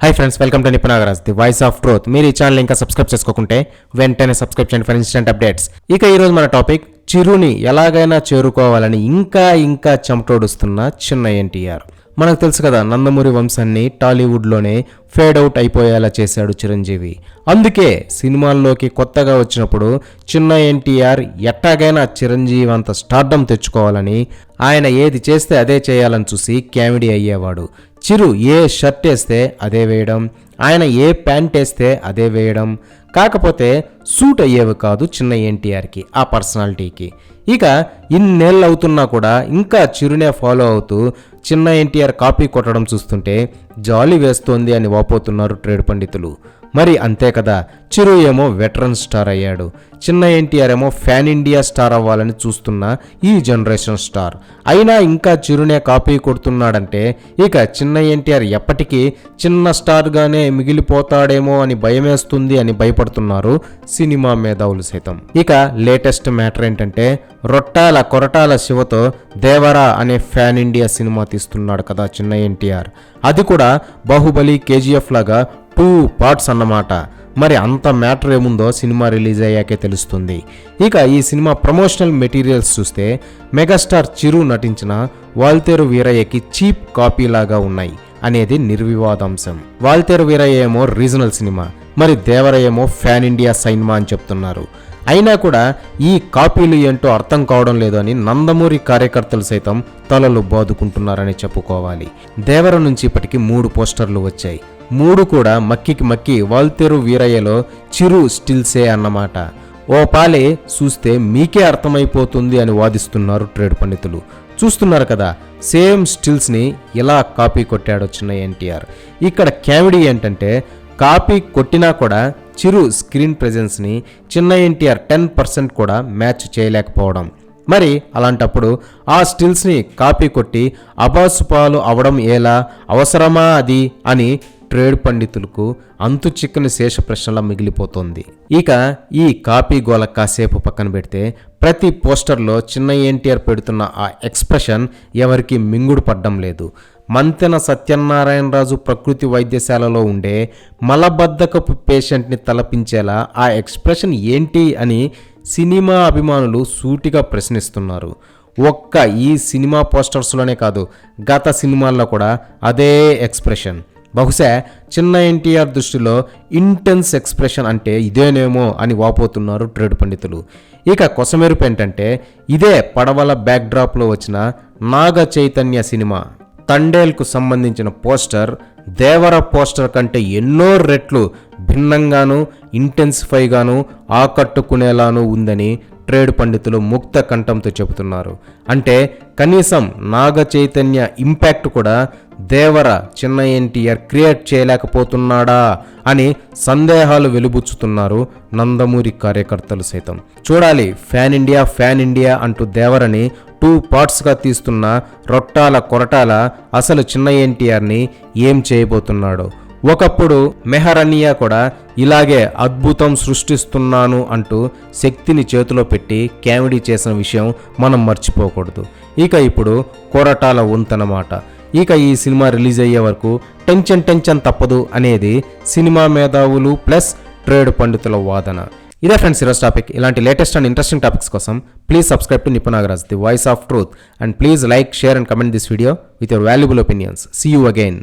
Hi friends welcome to Nipunagaraj the voice of truth మీరు ఈ channel ఇంకా subscribe చేసుకోకుంటే వెంటనే సబ్స్క్రైబ్ చేయండి ఫర్ ఇన్స్టెంట్ అప్డేట్స్ ఇక ఈరోజు మన టాపిక్ చిరుని ఎలాగైనా చేరుకోవాలని ఇంకా ఇంకా చెమటోడుస్తున్న చిన్న ఎన్టీఆర్. మనకు తెలుసు కదా నందమూరి వంశాన్ని టాలీవుడ్లోనే ఫేడ్ అవుట్ అయిపోయేలా చేశాడు చిరంజీవి. అందుకే సినిమాల్లోకి కొత్తగా వచ్చినప్పుడు చిన్న ఎన్టీఆర్ ఎట్టాగైనా చిరంజీవి అంత స్టార్డం తెచ్చుకోవాలని ఆయన ఏది చేస్తే అదే చేయాలని చూసి కామెడీ అయ్యేవాడు. చిరు ఏ షర్ట్ వేస్తే అదే వేయడం ఆయన ఏ ప్యాంట్ వేస్తే అదే వేయడం. కాకపోతే సూట్ అయ్యేవి కాదు చిన్న ఎన్టీఆర్కి ఆ పర్సనాలిటీకి. ఇక ఇన్నేళ్ళు అవుతున్నా కూడా ఇంకా చిరునే ఫాలో అవుతూ చిన్న ఎన్టీఆర్ కాపీ కొట్టడం చూస్తుంటే జాలి వేస్తోంది అని వాపోతున్నారు ట్రేడ్ పండితులు. మరి అంతే కదా. చిరు ఏమో వెటరన్ స్టార్ అయ్యాడు. చిన్న ఎన్టీఆర్ ఏమో ఫ్యాన్ ఇండియా స్టార్ అవ్వాలని చూస్తున్న ఈ జనరేషన్ స్టార్ అయినా ఇంకా చిరునే కాపీ కొడుతున్నాడంటే ఇక చిన్న ఎన్టీఆర్ ఎప్పటికీ చిన్న స్టార్గానే మిగిలిపోతాడేమో అని భయమేస్తుంది అని భయపడుతున్నారు సినిమా మేధావులు సైతం. ఇక లేటెస్ట్ మ్యాటర్ ఏంటంటే రొట్టాల కొరటాల శివతో దేవరా అనే ఫ్యాన్ ఇండియా సినిమా తీస్తున్నాడు కదా చిన్న ఎన్టీఆర్. అది కూడా బాహుబలి కేజీఎఫ్ లాగా టూ పార్ట్స్ అన్నమాట. మరి అంత మ్యాటర్ ఏముందో సినిమా రిలీజ్ అయ్యాకే తెలుస్తుంది. ఇక ఈ సినిమా ప్రమోషనల్ మెటీరియల్స్ చూస్తే మెగాస్టార్ చిరు నటించిన వాల్తేరు వీరయ్యకి చీప్ కాపీ లాగా ఉన్నాయి అనేది నిర్వివాదాంశం. వాల్తేరు వీరయ్య ఏమో రీజనల్ సినిమా మరి దేవర ఏమో ఫ్యాన్ ఇండియా సైన్మా అని చెప్తున్నారు. అయినా కూడా ఈ కాపీలు ఏంటో అర్థం కావడం లేదు అని నందమూరి కార్యకర్తలు సైతం తలలు బాదుకుంటున్నారని చెప్పుకోవాలి. దేవర నుంచి ఇప్పటికి మూడు పోస్టర్లు వచ్చాయి. మూడు కూడా మక్కికి మక్కి వాల్తేరు వీరయ్యలో చిరు స్టిల్సే అన్నమాట. ఓ పాలే చూస్తే మీకే అర్థమైపోతుంది అని వాదిస్తున్నారు ట్రేడ్ పండితులు. చూస్తున్నారు కదా సేమ్ స్టిల్స్ని ఇలా కాపీ కొట్టాడు చిన్న ఎన్టీఆర్. ఇక్కడ కామెడీ ఏంటంటే కాపీ కొట్టినా కూడా చిరు స్క్రీన్ ప్రెజెన్స్ని చిన్న ఎన్టీఆర్ టెన్ పర్సెంట్ కూడా మ్యాచ్ చేయలేకపోవడం. మరి అలాంటప్పుడు ఆ స్టిల్స్ని కాపీ కొట్టి అబాసుపాలు అవడం ఎలా అవసరమా అది అని ట్రేడ్ పండితులకు అంతు చిక్కని శేష ప్రశ్నలా మిగిలిపోతుంది. ఇక ఈ కాపీ గోల కాసేపు పక్కన పెడితే ప్రతి పోస్టర్లో చిన్న ఎన్టీఆర్ పెడుతున్న ఆ ఎక్స్ప్రెషన్ ఎవరికి మింగుడు పడ్డం లేదు. మంతెన సత్యనారాయణరాజు ప్రకృతి వైద్యశాలలో ఉండే మలబద్ధకపు పేషెంట్ని తలపించేలా ఆ ఎక్స్ప్రెషన్ ఏంటి అని సినిమా అభిమానులు సూటిగా ప్రశ్నిస్తున్నారు. ఒక్క ఈ సినిమా పోస్టర్స్లోనే కాదు గత సినిమాల్లో కూడా అదే ఎక్స్ప్రెషన్. బహుశా చిన్న ఎన్టీఆర్ దృష్టిలో ఇంటెన్స్ ఎక్స్ప్రెషన్ అంటే ఇదేనేమో అని వాపోతున్నారు ట్రేడ్ పండితులు. ఇక కొసమెరుపు ఏంటంటే ఇదే పడవల బ్యాక్డ్రాప్లో వచ్చిన నాగ చైతన్య సినిమా. తండేల్కు సంబంధించిన పోస్టర్ దేవర పోస్టర్ కంటే ఎన్నో రెట్లు భిన్నంగాను ఇంటెన్సిఫైగాను ఆకట్టుకునేలాను ఉందని ట్రేడ్ పండితులు ముక్త కంఠంతో చెబుతున్నారు. అంటే కనీసం నాగ చైతన్య ఇంపాక్ట్ కూడా దేవర చిన్న ఎన్టీఆర్ క్రియేట్ చేయలేకపోతున్నాడా అని సందేహాలు వెలుబుచ్చుతున్నారు నందమూరి కార్యకర్తలు సైతం. చూడాలి ఫ్యాన్ ఇండియా ఫ్యాన్ ఇండియా అంటూ దేవరని టూ పార్ట్స్గా తీస్తున్న రొట్టాల కొరటాల అసలు చిన్న ఎన్టీఆర్ని ఏం చేయబోతున్నాడో. ఒకప్పుడు మెహరనియా కూడా ఇలాగే అద్భుతం సృష్టిస్తున్నాను అంటూ శక్తిని చేతిలో పెట్టి కామెడీ చేసిన విషయం మనం మర్చిపోకూడదు. ఇక ఇప్పుడు కొరటాల వంతనమాట ఇక ఈ సినిమా రిలీజ్ అయ్యే వరకు టెన్షన్ టెన్షన్ తప్పదు అనేది సినిమా మేధావులు ప్లస్ ట్రేడ్ పండితుల వాదన. ఇదే ఫ్రెండ్స్ ఈరోజు టాపిక్. ఇలాంటి లేటెస్ట్ అండ్ ఇంట్రెస్టింగ్ టాపిక్స్ కోసం please subscribe to Nipunagaraj the voice of truth. And please like share and comment this video with your valuable opinions. See you again